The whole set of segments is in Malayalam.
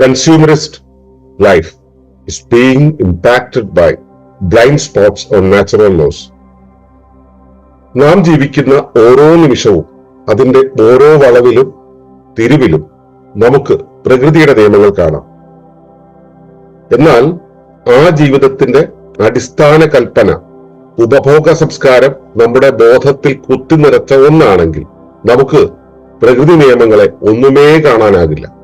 consumerist life is being impacted by blind spots on natural laws നാം ജീവിക്കുന്ന ഓരോ നിമിഷവും അതിന്റെ ഓരോ വളവിലും തിരിവിലും നമുക്ക് പ്രകൃതിയുടെ നിയമങ്ങൾ കാണാം. എന്നാൽ ആ ജീവിതത്തിന്റെ അടിസ്ഥാന കൽപ്പന ഉപഭോഗ സംസ്കാരം നമ്മുടെ ബോധത്തിൽ കുത്തിനിറച്ച ഒന്നാണെങ്കിൽ നമുക്ക് പ്രകൃതി നിയമങ്ങളെ ഒന്നുമേ കാണാനാകില്ല.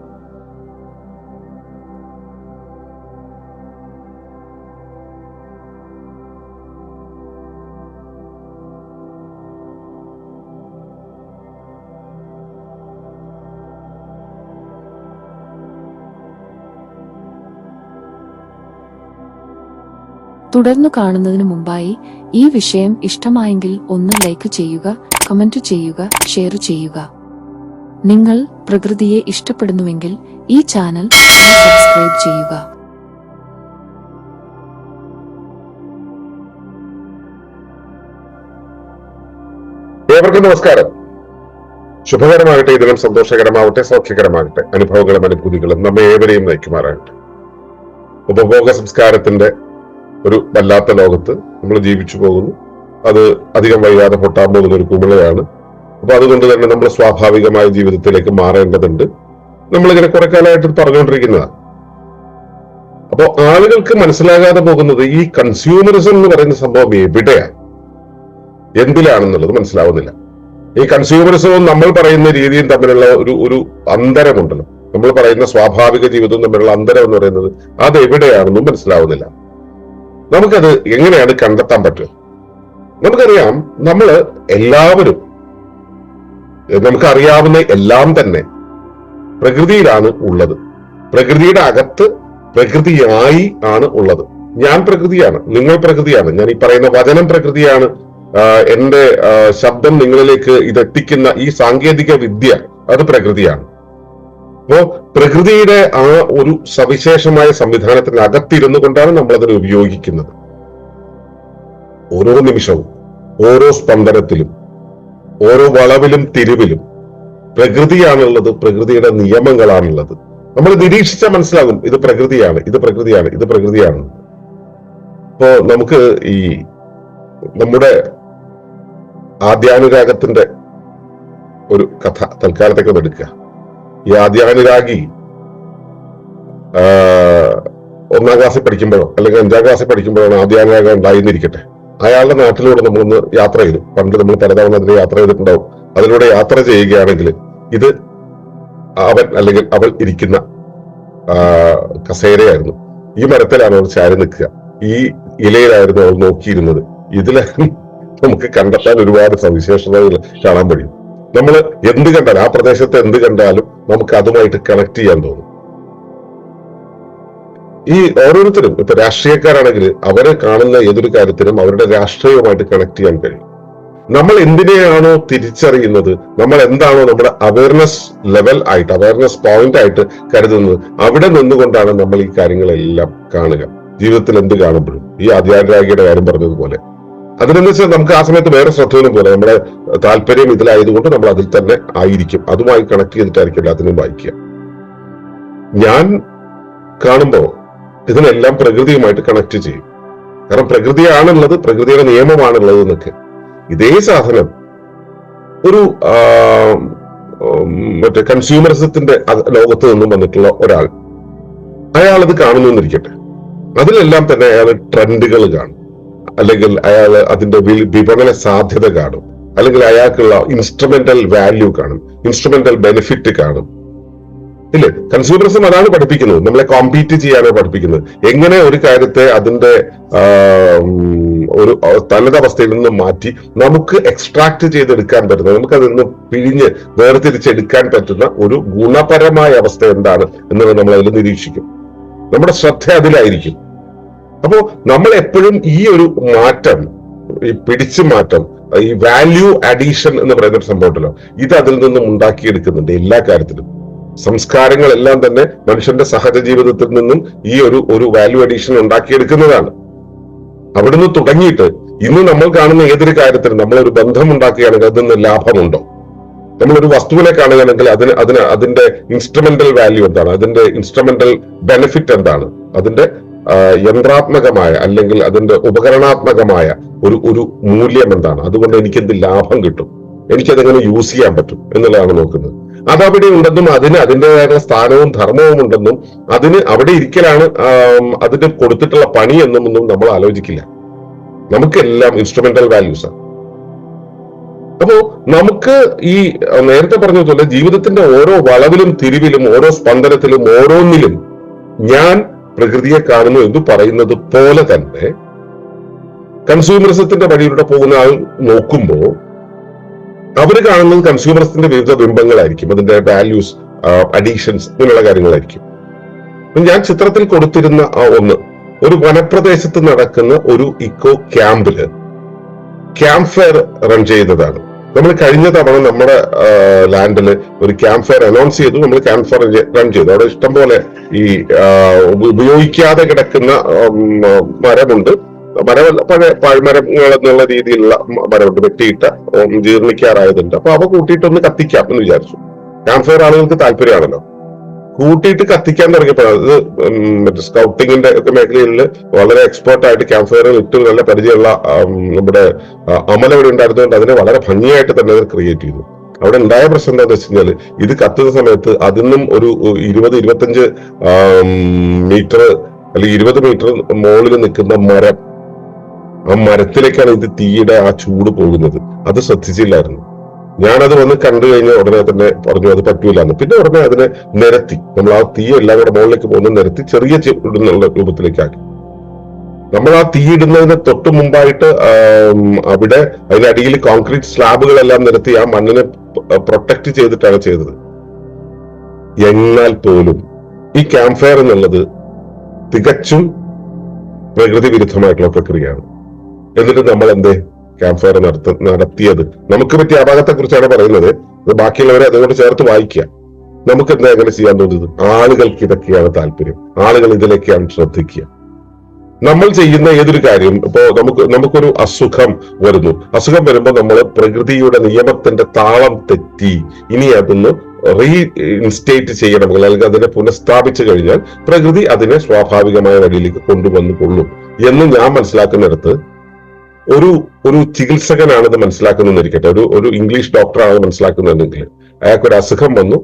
തുടർന്നു കാണുന്നതിന് മുമ്പായി ഈ വിഷയം ഇഷ്ടമായെങ്കിൽ ഒന്ന് ലൈക്ക് ചെയ്യുക കമന്റ് ചെയ്യുക ഷെയർ ചെയ്യുക. നിങ്ങൾ പ്രകൃതിയെ ഇഷ്ടപ്പെടുന്നുവെങ്കിൽ ഈ ചാനൽ സബ്സ്ക്രൈബ് ചെയ്യുക. ഏവർക്കും നമസ്കാരം. ശുഭകരമാകട്ടെ ഇതിലും സന്തോഷകരമാവട്ടെ സൗഖ്യകരമാകട്ടെ അനുഭവങ്ങളും അനുഭൂതികളും നമ്മെ ഏവരെയും നയിക്കുമാറാകട്ടെ. ഉപഭോഗ സംസ്കാരത്തിന്റെ ഒരു വല്ലാത്ത ലോകത്ത് നമ്മൾ ജീവിച്ചു പോകുന്നു. അത് അധികം വൈകാതെ പൊട്ടാൻ പോകുന്ന ഒരു കുമിളയാണ്. അപ്പൊ അതുകൊണ്ട് തന്നെ നമ്മൾ സ്വാഭാവികമായ ജീവിതത്തിലേക്ക് മാറേണ്ടതുണ്ട്. നമ്മളിങ്ങനെ കുറെ കാലമായിട്ട് പറഞ്ഞുകൊണ്ടിരിക്കുന്നതാണ് അപ്പോ ആളുകൾക്ക് മനസ്സിലാകാതെ പോകുന്നത് ഈ കൺസ്യൂമറിസം എന്ന് പറയുന്ന സംഭവം എവിടെയാണ്? എന്തിലാണെന്നുള്ളത് മനസ്സിലാവുന്നില്ല. ഈ കൺസ്യൂമറിസവും നമ്മൾ പറയുന്ന രീതിയും തമ്മിലുള്ള ഒരു ഒരു അന്തരമുണ്ടല്ലോ. നമ്മൾ പറയുന്ന സ്വാഭാവിക ജീവിതവും തമ്മിലുള്ള അന്തരം എന്ന് പറയുന്നത് അത് എവിടെയാണെന്നും മനസ്സിലാവുന്നില്ല. നമുക്കത് എങ്ങനെയാണ് കണ്ടെത്താൻ പറ്റുക? നമുക്കറിയാം നമ്മൾ എല്ലാവരും നമുക്കറിയാവുന്ന എല്ലാം തന്നെ പ്രകൃതിയിലാണ് ഉള്ളത്. പ്രകൃതിയുടെ അകത്ത് പ്രകൃതിയായി ആണ് ഉള്ളത്. ഞാൻ പ്രകൃതിയാണ് നിങ്ങൾ പ്രകൃതിയാണ്. ഞാൻ ഈ പറയുന്ന വചനം പ്രകൃതിയാണ്. എന്റെ ശബ്ദം നിങ്ങളിലേക്ക് ഇതെത്തിക്കുന്ന ഈ സാങ്കേതിക വിദ്യ അത് പ്രകൃതിയാണ്. അപ്പോ പ്രകൃതിയുടെ ആ ഒരു സവിശേഷമായ സംവിധാനത്തിന് അകത്തിരുന്നു കൊണ്ടാണ് നമ്മൾ അതിനെ ഉപയോഗിക്കുന്നത്. ഓരോ നിമിഷവും ഓരോ സ്പന്ദനത്തിലും ഓരോ വളവിലും തിരിവിലും പ്രകൃതിയാണുള്ളത് പ്രകൃതിയുടെ നിയമങ്ങളാണുള്ളത്. നമ്മൾ നിരീക്ഷിച്ചാൽ മനസ്സിലാകും ഇത് പ്രകൃതിയാണ് ഇത് പ്രകൃതിയാണ് ഇത് പ്രകൃതിയാണ്. ഇപ്പോ നമുക്ക് ഈ നമ്മുടെ ആദ്യാനുരാഗത്തിന്റെ ഒരു കഥ തൽക്കാലത്തേക്ക് എടുക്കുക. ഈ ആദ്യാനുരാഗി ഒന്നാം ക്ലാസ്സിൽ പഠിക്കുമ്പോഴോ അല്ലെങ്കിൽ അഞ്ചാം ക്ലാസ്സിൽ പഠിക്കുമ്പോഴാണ് ആദ്യാനുരാഗം ഉണ്ടായിരുന്നിരിക്കട്ടെ. അയാളുടെ നാട്ടിലൂടെ നമ്മളൊന്ന് യാത്ര ചെയ്തു. പണ്ട് നമ്മൾ പലതവണ അതിന് യാത്ര ചെയ്തിട്ടുണ്ടാവും. അതിലൂടെ യാത്ര ചെയ്യുകയാണെങ്കിൽ ഇത് അവൻ അല്ലെങ്കിൽ അവൾ ഇരിക്കുന്ന കസേരയായിരുന്നു. ഈ മരത്തിലാണ് അവൾ ചാരി നിൽക്കുക. ഈ ഇലയിലായിരുന്നു അവൾ നോക്കിയിരുന്നത്. ഇതിൽ നമുക്ക് കണ്ടെത്താൻ ഒരുപാട് സവിശേഷതകൾ കാണാൻ കഴിയും. നമ്മൾ എന്ത് കണ്ടാലും ആ പ്രദേശത്ത് എന്ത് കണ്ടാലും നമുക്ക് അതുമായിട്ട് കണക്ട് ചെയ്യാൻ തോന്നും. ഈ ഓരോരുത്തരും ഇപ്പൊ രാഷ്ട്രീയക്കാരാണെങ്കിൽ അവരെ കാണുന്ന ഏതൊരു കാര്യത്തിനും അവരുടെ രാഷ്ട്രീയവുമായിട്ട് കണക്ട് ചെയ്യാൻ കഴിയും. നമ്മൾ എന്തിനെയാണോ തിരിച്ചറിയുന്നത് നമ്മൾ എന്താണോ നമ്മുടെ അവയർനെസ് ലെവൽ ആയിട്ട് അവയർനെസ് പോയിന്റ് ആയിട്ട് കരുതുന്നത് അവിടെ നിന്നുകൊണ്ടാണ് നമ്മൾ ഈ കാര്യങ്ങളെല്ലാം കാണുക. ജീവിതത്തിൽ എന്ത് കാണുമ്പോഴും. ഈ ആധ്യാത്മികയുടെ കാര്യം പറഞ്ഞതുപോലെ. അതിനെന്ന് വെച്ചാൽ നമുക്ക് ആ സമയത്ത് വേറെ ശ്രദ്ധയൊന്നും പോലെ നമ്മുടെ താല്പര്യം ഇതിലായതുകൊണ്ട് നമ്മൾ അതിൽ തന്നെ ആയിരിക്കും. അതുമായി കണക്ട് ചെയ്തിട്ടായിരിക്കും എല്ലാത്തിനും വായിക്കുക. ഞാൻ കാണുമ്പോ ഇതിനെല്ലാം പ്രകൃതിയുമായിട്ട് കണക്ട് ചെയ്യും. കാരണം പ്രകൃതിയാണുള്ളത് പ്രകൃതിയുടെ നിയമമാണുള്ളത് എന്നൊക്കെ. ഇതേ സാധനം ഒരു മറ്റേ കൺസ്യൂമറിസത്തിന്റെ ലോകത്ത് നിന്നും വന്നിട്ടുള്ള ഒരാൾ. അയാൾ അത് കാണുന്നു എന്നിരിക്കട്ടെ. അതിലെല്ലാം തന്നെ അയാൾ ട്രെൻഡുകൾ കാണും. അല്ലെങ്കിൽ അയാൾ അതിന്റെ വിപണന സാധ്യത കാണും. അല്ലെങ്കിൽ അയാൾക്കുള്ള ഇൻസ്ട്രുമെന്റൽ വാല്യൂ കാണും. ഇൻസ്ട്രുമെന്റൽ ബെനിഫിറ്റ് കാണും. ഇല്ലേ? കൺസ്യൂമറിസം അതാണ് പഠിപ്പിക്കുന്നത്. നമ്മളെ കോമ്പീറ്റ് ചെയ്യാനാണ് പഠിപ്പിക്കുന്നത്. എങ്ങനെ ഒരു കാര്യത്തെ അതിന്റെ ഒരു തനത് അവസ്ഥയിൽ നിന്ന് മാറ്റി നമുക്ക് എക്സ്ട്രാക്ട് ചെയ്തെടുക്കാൻ പറ്റുന്ന നമുക്ക് അതിൽ നിന്ന് പിഴിഞ്ഞ് വേർതിരിച്ചെടുക്കാൻ പറ്റുന്ന ഒരു ഗുണപരമായ അവസ്ഥ എന്താണ് എന്നുള്ളത് നമ്മൾ അതിൽ നിരീക്ഷിക്കും. നമ്മുടെ ശ്രദ്ധ അതിലായിരിക്കും. അപ്പോ നമ്മൾ എപ്പോഴും ഈ ഒരു മാറ്റം ഈ പിടിച്ചു മാറ്റം ഈ വാല്യൂ അഡീഷൻ എന്ന് പറയുന്ന ഒരു സംഭവം ഉണ്ടല്ലോ ഇത് അതിൽ നിന്നും ഉണ്ടാക്കിയെടുക്കുന്നുണ്ട് എല്ലാ കാര്യത്തിലും. സംസ്കാരങ്ങളെല്ലാം തന്നെ മനുഷ്യന്റെ സഹജ ജീവിതത്തിൽ നിന്നും ഈ ഒരു ഒരു വാല്യൂ അഡീഷൻ ഉണ്ടാക്കിയെടുക്കുന്നതാണ്. അവിടുന്ന് തുടങ്ങിയിട്ട് ഇന്ന് നമ്മൾ കാണുന്ന ഏതൊരു കാര്യത്തിനും നമ്മൾ ഒരു ബന്ധം ഉണ്ടാക്കുകയാണെങ്കിൽ അതിൽ നിന്ന് ലാഭമുണ്ടോ? ഒരു വസ്തുവിനെ കാണുകയാണെങ്കിൽ അതിന് അതിന് അതിന്റെ ഇൻസ്ട്രുമെന്റൽ വാല്യൂ എന്താണ്? അതിന്റെ ഇൻസ്ട്രുമെന്റൽ ബെനിഫിറ്റ് എന്താണ്? അതിന്റെ യന്ത്രാത്മകമായ അല്ലെങ്കിൽ അതിന്റെ ഉപകരണാത്മകമായ ഒരു ഒരു മൂല്യം എന്താണ്? അതുകൊണ്ട് എനിക്ക് എന്ത് ലാഭം കിട്ടും? എനിക്കതെങ്ങനെ യൂസ് ചെയ്യാൻ പറ്റും എന്നുള്ളതാണ് നോക്കുന്നത്. അതവിടെ ഉണ്ടെന്നും അതിന് അതിന്റെതായ സ്ഥാനവും ധർമ്മവും ഉണ്ടെന്നും അതിന് അവിടെ ഇരിക്കലാണ് അതിന് കൊടുത്തിട്ടുള്ള പണി എന്നും ഒന്നും നമ്മൾ ആലോചിക്കില്ല. നമുക്കെല്ലാം ഇൻസ്ട്രുമെന്റൽ വാല്യൂസ് ആണ് അപ്പോ നമുക്ക് ഈ നേരത്തെ പറഞ്ഞതുപോലെ ജീവിതത്തിന്റെ ഓരോ വളവിലും തിരിവിലും ഓരോ സ്പന്ദനത്തിലും ഓരോന്നിലും ഞാൻ പ്രകൃതിയെ കാണുന്നു എന്ന് പറയുന്നത് പോലെ തന്നെ കൺസ്യൂമറിസത്തിന്റെ വഴിയിലൂടെ പോകുന്ന ആൾ നോക്കുമ്പോൾ അവർ കാണുന്നത് കൺസ്യൂമറിസത്തിന്റെ വിവിധ ബിംബങ്ങളായിരിക്കും അതിന്റെ വാല്യൂസ് അഡീഷൻസ് ഇങ്ങനെയുള്ള കാര്യങ്ങളായിരിക്കും. ഞാൻ ചിത്രത്തിൽ കൊടുത്തിരുന്ന ആ ഒന്ന് ഒരു വനപ്രദേശത്ത് നടക്കുന്ന ഒരു ഇക്കോ ക്യാമ്പിൽ ക്യാമ്പ് ഫയർ റൺ ചെയ്യുന്നതാണ് നമ്മൾ കഴിഞ്ഞ തവണ നമ്മുടെ ലാൻഡിൽ ഒരു ക്യാമ്പ് ഫയർ അനൗൺസ് ചെയ്തു. നമ്മൾ ക്യാമ്പ് ഫയർ റൺ ചെയ്തു. അവിടെ ഇഷ്ടംപോലെ ഈ ഉപയോഗിക്കാതെ കിടക്കുന്ന മരമുണ്ട്. മരം പഴയ പാഴ്മരങ്ങൾ എന്നുള്ള രീതിയിലുള്ള മരമുണ്ട്. വെട്ടിയിട്ട ജീർണിക്കാറായതുണ്ട്. അപ്പൊ അവ കൂട്ടിയിട്ടൊന്ന് കത്തിക്കാം എന്ന് വിചാരിച്ചു. ക്യാമ്പ് ഫയർ ആളുകൾക്ക് താല്പര്യമാണല്ലോ. കൂട്ടിയിട്ട് കത്തിക്കാൻ തുടങ്ങിയപ്പോഴാണ്. അത് മറ്റേ സ്കൗട്ടിങ്ങിന്റെ ഒക്കെ മേഖലയിൽ വളരെ എക്സ്പേർട്ട് ആയിട്ട് ക്യാമ്പ് ഫയറിൽ ഏറ്റവും നല്ല പരിചയമുള്ള നമ്മുടെ അമല ഇവിടെ ഉണ്ടായിരുന്നതുകൊണ്ട് അതിനെ വളരെ ഭംഗിയായിട്ട് തന്നെ അത് ക്രിയേറ്റ് ചെയ്തു. അവിടെ ഉണ്ടായ പ്രശ്നം എന്താണെന്ന് വെച്ച് കഴിഞ്ഞാൽ ഇത് കത്തുന്ന സമയത്ത് അതിനും ഒരു ഇരുപത് ഇരുപത്തഞ്ച് മീറ്റർ അല്ലെങ്കിൽ ഇരുപത് മീറ്റർ മുകളിൽ നിൽക്കുന്ന മരം. ആ മരത്തിലേക്കാണ് ഇത് തീയുടെ ആ ചൂട് പോകുന്നത്. അത് ശ്രദ്ധിച്ചില്ലായിരുന്നു. ഞാനത് വന്ന് കണ്ടു കഴിഞ്ഞ ഉടനെ തന്നെ പറഞ്ഞു അത് പറ്റൂല എന്ന് പിന്നെ ഉടനെ അതിനെ നിരത്തി. നമ്മൾ ആ തീ എല്ലാം കൂടെ മുകളിലേക്ക് പോകുന്ന നിരത്തി ചെറിയ ചെടുന്നുള്ള രൂപത്തിലേക്കാക്കി. നമ്മൾ ആ തീ ഇടുന്നതിന് തൊട്ട് മുമ്പായിട്ട് അവിടെ അതിനടിയിൽ കോൺക്രീറ്റ് സ്ലാബുകളെല്ലാം നിരത്തി ആ മണ്ണിനെ പ്രൊട്ടക്ട് ചെയ്തിട്ടാണ് ചെയ്തത്. എന്നാൽ പോലും ഈ ക്യാമ്പ് ഫയർ എന്നുള്ളത് തികച്ചും പ്രകൃതി വിരുദ്ധമായിട്ടുള്ള പ്രക്രിയയാണ്. എന്നിട്ട് നമ്മൾ എന്തേ ക്യാമ്പ് ഫയർ നടത്ത നടത്തിയത്. നമുക്ക് പറ്റിയ അപാകത്തെ കുറിച്ചാണ് പറയുന്നത്. അത് ബാക്കിയുള്ളവരെ അതുകൊണ്ട് ചേർത്ത് വായിക്കുക. നമുക്ക് എന്താ എങ്ങനെ ചെയ്യാൻ തോന്നുന്നത് ആളുകൾക്ക് ഇതൊക്കെയാണ് താല്പര്യം. ആളുകൾ ഇതിലേക്കാണ് ശ്രദ്ധിക്കുക. നമ്മൾ ചെയ്യുന്ന ഏതൊരു കാര്യം ഇപ്പോ നമുക്ക് നമുക്കൊരു അസുഖം വരുന്നു. അസുഖം വരുമ്പോൾ നമ്മൾ പ്രകൃതിയുടെ നിയമത്തിന്റെ താളം തെറ്റി. ഇനി അതൊന്ന് റീ ഇൻസ്റ്റേറ്റ് ചെയ്യണം. അല്ലെങ്കിൽ അതിനെ പുനഃസ്ഥാപിച്ചു കഴിഞ്ഞാൽ പ്രകൃതി അതിനെ സ്വാഭാവികമായ വഴിയിലേക്ക് കൊണ്ടുവന്നു കൊള്ളും എന്ന് ഞാൻ മനസ്സിലാക്കുന്നിടത്ത് ഒരു ഒരു ചികിത്സകനാണെന്ന് ഇത് മനസ്സിലാക്കുന്നതെന്നിരിക്കട്ടെ ഒരു ഒരു ഇംഗ്ലീഷ് ഡോക്ടറാണ് മനസ്സിലാക്കുന്നതെങ്കിൽ അയാൾക്ക് ഒരു അസുഖം വന്നു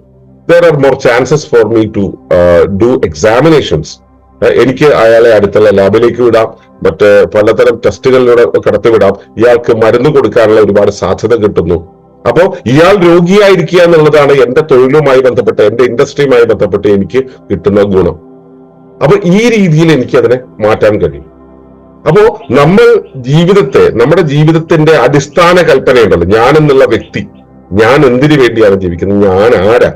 there are more chances for me to do examinations എനിക്ക് അയാളെ അടുത്തുള്ള ലാബിലേക്ക് വിടാം. മറ്റ് പലതരം ടെസ്റ്റുകളിലൂടെ കടത്തിവിടാം. ഇയാൾക്ക് മരുന്ന് കൊടുക്കാനുള്ള ഒരുപാട് സാധ്യത കിട്ടുന്നു. അപ്പോ ഇയാൾ രോഗിയായിരിക്കുക എന്നുള്ളതാണ് എന്റെ തൊഴിലുമായി ബന്ധപ്പെട്ട് എന്റെ ഇൻഡസ്ട്രിയുമായി ബന്ധപ്പെട്ട് എനിക്ക് കിട്ടുന്ന ഗുണം. അപ്പൊ ഈ രീതിയിൽ എനിക്ക് അതിനെ മാറ്റാൻ കഴിയും. അപ്പോ നമ്മൾ ജീവിതത്തെ നമ്മുടെ ജീവിതത്തിന്റെ അടിസ്ഥാന കൽപ്പനയുണ്ടല്ലോ ഞാൻ എന്നുള്ള വ്യക്തി ഞാൻ എന്തിനു വേണ്ടിയാണ് ജീവിക്കുന്നത്? ഞാൻ ആരാ?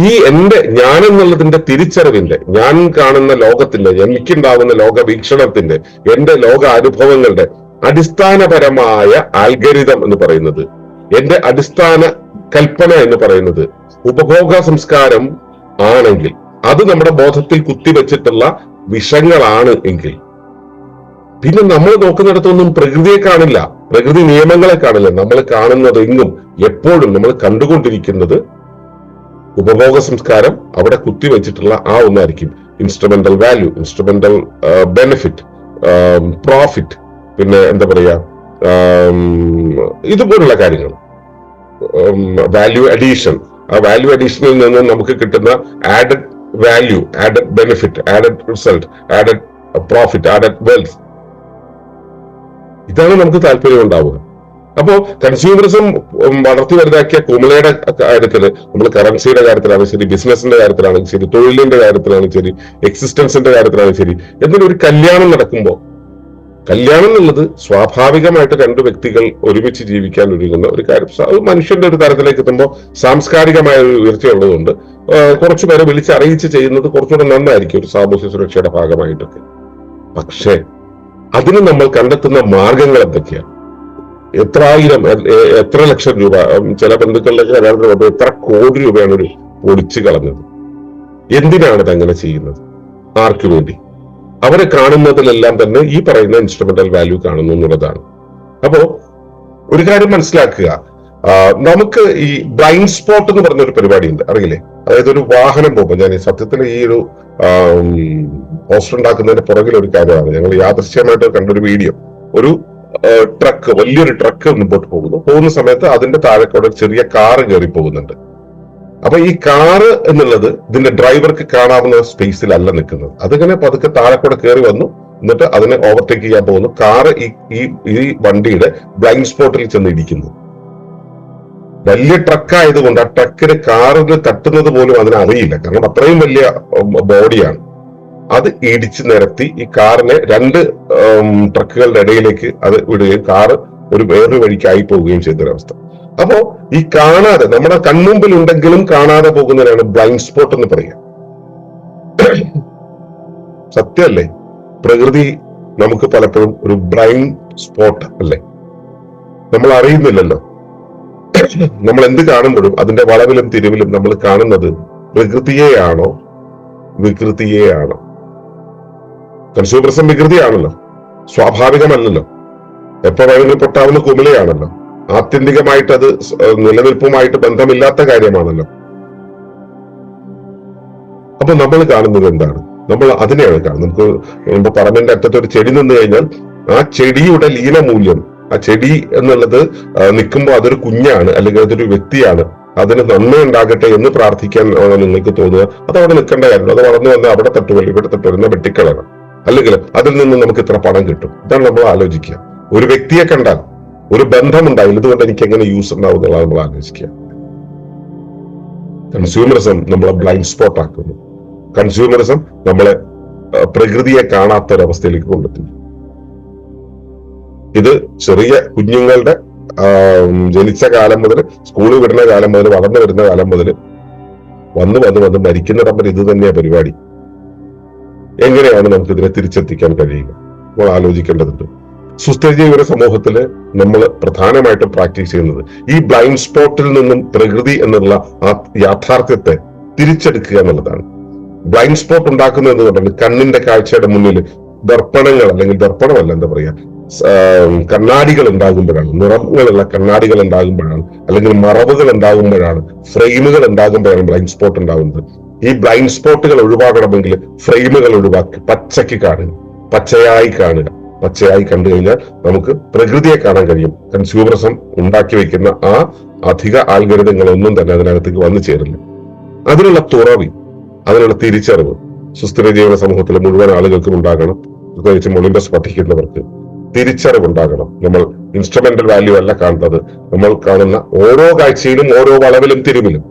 ഈ എന്റെ ഞാൻ എന്നുള്ളതിന്റെ തിരിച്ചറിവിന്റെ ഞാൻ കാണുന്ന ലോകത്തിന്റെ എനിക്കുണ്ടാകുന്ന ലോക വീക്ഷണത്തിന്റെ എന്റെ ലോക അനുഭവങ്ങളുടെ അടിസ്ഥാനപരമായ ആൽഗരിതം എന്ന് പറയുന്നത് എന്റെ അടിസ്ഥാന കൽപ്പന എന്ന് പറയുന്നത് ഉപഭോഗ സംസ്കാരം ആണെങ്കിൽ അത് നമ്മുടെ ബോധത്തിൽ കുത്തിവെച്ചിട്ടുള്ള വിഷങ്ങളാണ് എങ്കിൽ പിന്നെ നമ്മൾ നോക്കുന്നിടത്തൊന്നും പ്രകൃതിയെ കാണില്ല. പ്രകൃതി നിയമങ്ങളെ കാണില്ല. നമ്മൾ കാണുന്നത് എങ്ങും എപ്പോഴും നമ്മൾ കണ്ടുകൊണ്ടിരിക്കുന്നത് ഉപഭോഗ സംസ്കാരം അവിടെ കുത്തിവെച്ചിട്ടുള്ള ആ ഒന്നായിരിക്കും. Instrumental value instrumental benefit profit പിന്നെ എന്താ പറയാ ഇതുപോലുള്ള കാര്യങ്ങൾ. വാല്യൂ അഡീഷൻ ആ വാല്യൂ അഡീഷനിൽ നിന്ന് നമുക്ക് കിട്ടുന്ന added value added benefit added result added profit added wealth ഇതാണ് നമുക്ക് താല്പര്യം ഉണ്ടാവുക. അപ്പോ കൺസ്യൂമറിസം വളർത്തി വലുതാക്കിയ കുമലയുടെ കാര്യത്തിൽ നമ്മൾ കറൻസിയുടെ കാര്യത്തിലാണ് ശരി ബിസിനസിന്റെ കാര്യത്തിലാണെങ്കിൽ ശരി തൊഴിലിന്റെ കാര്യത്തിലാണെങ്കിൽ ശരി എക്സിസ്റ്റൻസിന്റെ കാര്യത്തിലാണെങ്കിൽ ശരി എന്തിനും ഒരു കല്യാണം നടക്കുമ്പോൾ കല്യാണം എന്നുള്ളത് സ്വാഭാവികമായിട്ട് രണ്ട് വ്യക്തികൾ ഒരുമിച്ച് ജീവിക്കാൻ ഒരുങ്ങുന്ന ഒരു കാര്യം. അത് മനുഷ്യന്റെ ഒരു തരത്തിലേക്ക് എത്തുമ്പോൾ സാംസ്കാരികമായ ഒരു ഉയർച്ചയുള്ളതുകൊണ്ട് കുറച്ചു പേരെ വിളിച്ചറിയിച്ച് ചെയ്യുന്നത് കുറച്ചുകൂടെ നന്നായിരിക്കും ഒരു സാമൂഹ്യ സുരക്ഷയുടെ ഭാഗമായിട്ടൊക്കെ. പക്ഷേ അതിന് നമ്മൾ കണ്ടെത്തുന്ന മാർഗങ്ങൾ എന്തൊക്കെയാണ് എത്രായിരം എത്ര ലക്ഷം രൂപ? ചില കല്യാണത്തിന് പോകുമ്പോൾ എത്ര കോടി രൂപയാണ് ഒരു ഒടിച്ചു കളഞ്ഞത്? എന്തിനാണ് ഇതങ്ങനെ ചെയ്യുന്നത്? ആർക്കു വേണ്ടി? അവരെ കാണുന്നതിലെല്ലാം തന്നെ ഈ പറയുന്ന ഇൻസ്ട്രുമെന്റൽ വാല്യൂ കാണുന്നു എന്നുള്ളതാണ്. അപ്പോ ഒരു കാര്യം മനസ്സിലാക്കുക. നമുക്ക് ഈ ബ്ലൈൻഡ് സ്പോട്ട് എന്ന് പറഞ്ഞൊരു പരിപാടി ഉണ്ട് അറിയില്ലേ? അതായത് ഒരു വാഹനം പോകുമ്പോൾ ഞാൻ സത്യത്തിൽ ഈ ഒരു പോസ്റ്റർ ഉണ്ടാക്കുന്നതിന്റെ പുറകിൽ ഒരു കാര്യമാണ്. ഞങ്ങൾ യാദൃശ്യമായിട്ട് കണ്ടൊരു വീഡിയോ ഒരു ട്രക്ക് വലിയൊരു ട്രക്ക് മുമ്പോട്ട് പോകുന്നു. പോകുന്ന സമയത്ത് അതിന്റെ താഴെ കൂടെ ഒരു ചെറിയ കാറ് കയറി പോകുന്നുണ്ട്. അപ്പൊ ഈ കാറ് എന്നുള്ളത് ഇതിന്റെ ഡ്രൈവർക്ക് കാണാവുന്ന സ്പേസിലല്ല നിൽക്കുന്നത്. അതിങ്ങനെ പതുക്കെ താഴെ കൂടെ കയറി വന്നു. എന്നിട്ട് അതിനെ ഓവർടേക്ക് ചെയ്യാൻ പോകുന്നു. കാറ് ഈ ഈ വണ്ടിയുടെ ബ്ലൈൻഡ് സ്പോട്ടിൽ ചെന്ന് ഇരിക്കുന്നു വലിയ ട്രക്കായതുകൊണ്ട് ആ ട്രക്കിന് കാറിന് തട്ടുന്നത് പോലും അതിനറിയില്ല കാരണം അത്രയും വലിയ ബോഡിയാണ് അത് ഇടിച്ച് നിരത്തി ഈ കാറിനെ രണ്ട് ട്രക്കുകളുടെ ഇടയിലേക്ക് അത് വിടുകയും കാറ് ഒരു വേറൊരു വഴിക്കായി പോവുകയും ചെയ്തൊരവസ്ഥ. അപ്പോ ഈ കാണാതെ നമ്മുടെ കൺമുമ്പിൽ ഉണ്ടെങ്കിലും കാണാതെ പോകുന്നതിനാണ് ബ്ലൈൻഡ് സ്പോട്ട് എന്ന് പറയുക. സത്യമല്ലേ? പ്രകൃതി നമുക്ക് പലപ്പോഴും ഒരു ബ്ലൈൻഡ് സ്പോട്ട് അല്ലേ? നമ്മൾ അറിയുന്നില്ലല്ലോ. നമ്മൾ എന്ത് കാണുമ്പോഴും അതിന്റെ വളവിലും തിരിവിലും നമ്മൾ കാണുന്നത് പ്രകൃതിയെയാണോ? വികൃതിയെയാണോ? കൺസ്യൂമറിസം വികൃതിയാണല്ലോ സ്വാഭാവികമല്ലല്ലോ. എപ്പോ വേണമെങ്കിലും പൊട്ടാവുന്ന കുമിളയാണല്ലോ. ആത്യന്തികമായിട്ട് അത് നിലനിൽപ്പുമായിട്ട് ബന്ധമില്ലാത്ത കാര്യമാണല്ലോ. അപ്പൊ നമ്മൾ കാണുന്നത് എന്താണ്? നമ്മൾ അതിനെയാണ് കാണുന്നത്. നമുക്ക് ഇപ്പൊ പറമ്പിന്റെ അറ്റത്ത് ഒരു ചെടി നിന്ന് കഴിഞ്ഞാൽ ആ ചെടിയുടെ ലീനമൂല്യം ആ ചെടി എന്നുള്ളത് നിൽക്കുമ്പോൾ അതൊരു കുഞ്ഞാണ് അല്ലെങ്കിൽ അതൊരു വ്യക്തിയാണ്. അതിന് നന്മ ഉണ്ടാകട്ടെ എന്ന് പ്രാർത്ഥിക്കാൻ നിങ്ങൾക്ക് തോന്നുക. അത് അവിടെ നിൽക്കേണ്ട കാര്യമില്ല. അത് വളർന്നു വന്ന് അവിടെ തട്ടുവല്ലോ ഇവിടെ തട്ടുവരുന്ന വെട്ടിക്കളയണം. അല്ലെങ്കിൽ അതിൽ നിന്ന് നമുക്ക് ഇത്ര പണം കിട്ടും. ഇതാണ് നമ്മൾ ആലോചിക്കുക. ഒരു വ്യക്തിയെ കണ്ടാൽ ഒരു ബന്ധമുണ്ടായി ഇതുകൊണ്ട് എനിക്ക് എങ്ങനെ യൂസ് ഉണ്ടാവും എന്നുള്ളത് നമ്മൾ ആലോചിക്കുക. കൺസ്യൂമറിസം നമ്മളെ ബ്ലൈൻഡ് സ്പോട്ട് ആക്കുന്നു. കൺസ്യൂമറിസം നമ്മളെ പ്രകൃതിയെ കാണാത്ത ഒരവസ്ഥയിലേക്ക് കൊണ്ടെത്തുന്നു ഇത് ചെറിയ കുഞ്ഞുങ്ങളുടെ ജനിച്ച കാലം മുതൽ സ്കൂളിൽ വിടുന്ന കാലം മുതൽ വളർന്നു വരുന്ന കാലം മുതൽ വന്ന് വന്ന് വന്ന് മരിക്കുന്നിടം വരെ ഇത് തന്നെയാ പരിപാടി. എങ്ങനെയാണ് നമുക്ക് ഇതിനെ തിരിച്ചെത്തിക്കാൻ കഴിയുക? നമ്മൾ ആലോചിക്കേണ്ടതുണ്ട്. സുസ്ഥിരജീവന സമൂഹത്തിൽ നമ്മൾ പ്രധാനമായിട്ടും പ്രാക്ടീസ് ചെയ്യുന്നത് ഈ ബ്ലൈൻഡ് സ്പോട്ടിൽ നിന്നും പ്രകൃതി എന്നുള്ള ആ യാഥാർത്ഥ്യത്തെ തിരിച്ചെടുക്കുക എന്നുള്ളതാണ്. ബ്ലൈൻഡ് സ്പോട്ട് ഉണ്ടാക്കുന്നത് എന്തുകൊണ്ടാണ് കണ്ണിന്റെ കാഴ്ചയുടെ മുന്നിൽ ദർപ്പണങ്ങൾ അല്ലെങ്കിൽ ദർപ്പണമല്ല എന്താ പറയാ കണ്ണാടികൾ ഉണ്ടാകുമ്പോഴാണ് നിറങ്ങളുള്ള കണ്ണാടികൾ ഉണ്ടാകുമ്പോഴാണ് അല്ലെങ്കിൽ മറവുകൾ ഉണ്ടാകുമ്പോഴാണ് ഫ്രെയിമുകൾ ഉണ്ടാകുമ്പോഴാണ് ബ്ലൈൻഡ് സ്പോട്ട് ഉണ്ടാകുന്നത്. ഈ ബ്ലൈൻഡ് സ്പോട്ടുകൾ ഒഴിവാക്കണമെങ്കിൽ ഫ്രെയിമുകൾ ഒഴിവാക്കി പച്ചയ്ക്ക് കാണുക പച്ചയായി കാണുക. പച്ചയായി കണ്ടു കഴിഞ്ഞാൽ നമുക്ക് പ്രകൃതിയെ കാണാൻ കഴിയും. കൺസ്യൂമറിസം ഉണ്ടാക്കി വെക്കുന്ന ആ അധിക ആൽഗരിതങ്ങളൊന്നും തന്നെ അതിനകത്തേക്ക് വന്നു ചേരില്ല. അതിനുള്ള തുറവി അതിനുള്ള തിരിച്ചറിവ് സുസ്ഥിര ജീവന സമൂഹത്തിലെ മുഴുവൻ ആളുകൾക്കും ഉണ്ടാകണം. പ്രത്യേകിച്ച് മൊളിമ്പസ് പഠിക്കുന്നവർക്ക് തിരിച്ചറിവുണ്ടാകണം. നമ്മൾ ഇൻസ്ട്രുമെന്റൽ വാല്യൂ അല്ല കാണുന്നത്. നമ്മൾ കാണുന്ന ഓരോ കാഴ്ചയിലും ഓരോ വളവിലും തിരിവിലും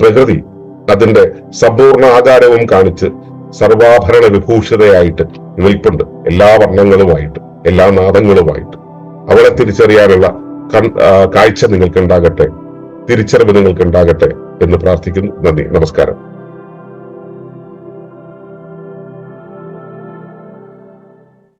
പ്രകൃതി അതിന്റെ സമ്പൂർണ ആകാരവും കാണിച്ച് സർവാഭരണ വിഭൂഷിതയായിട്ട് നിൽപ്പുണ്ട്. എല്ലാ വർണങ്ങളുമായിട്ട് എല്ലാ നാദങ്ങളുമായിട്ട്. അവളെ തിരിച്ചറിയാനുള്ള കാഴ്ച നിങ്ങൾക്ക് ഉണ്ടാകട്ടെ തിരിച്ചറിവ് നിങ്ങൾക്ക് ഉണ്ടാകട്ടെ എന്ന് പ്രാർത്ഥിക്കുന്നു. നന്ദി. നമസ്കാരം.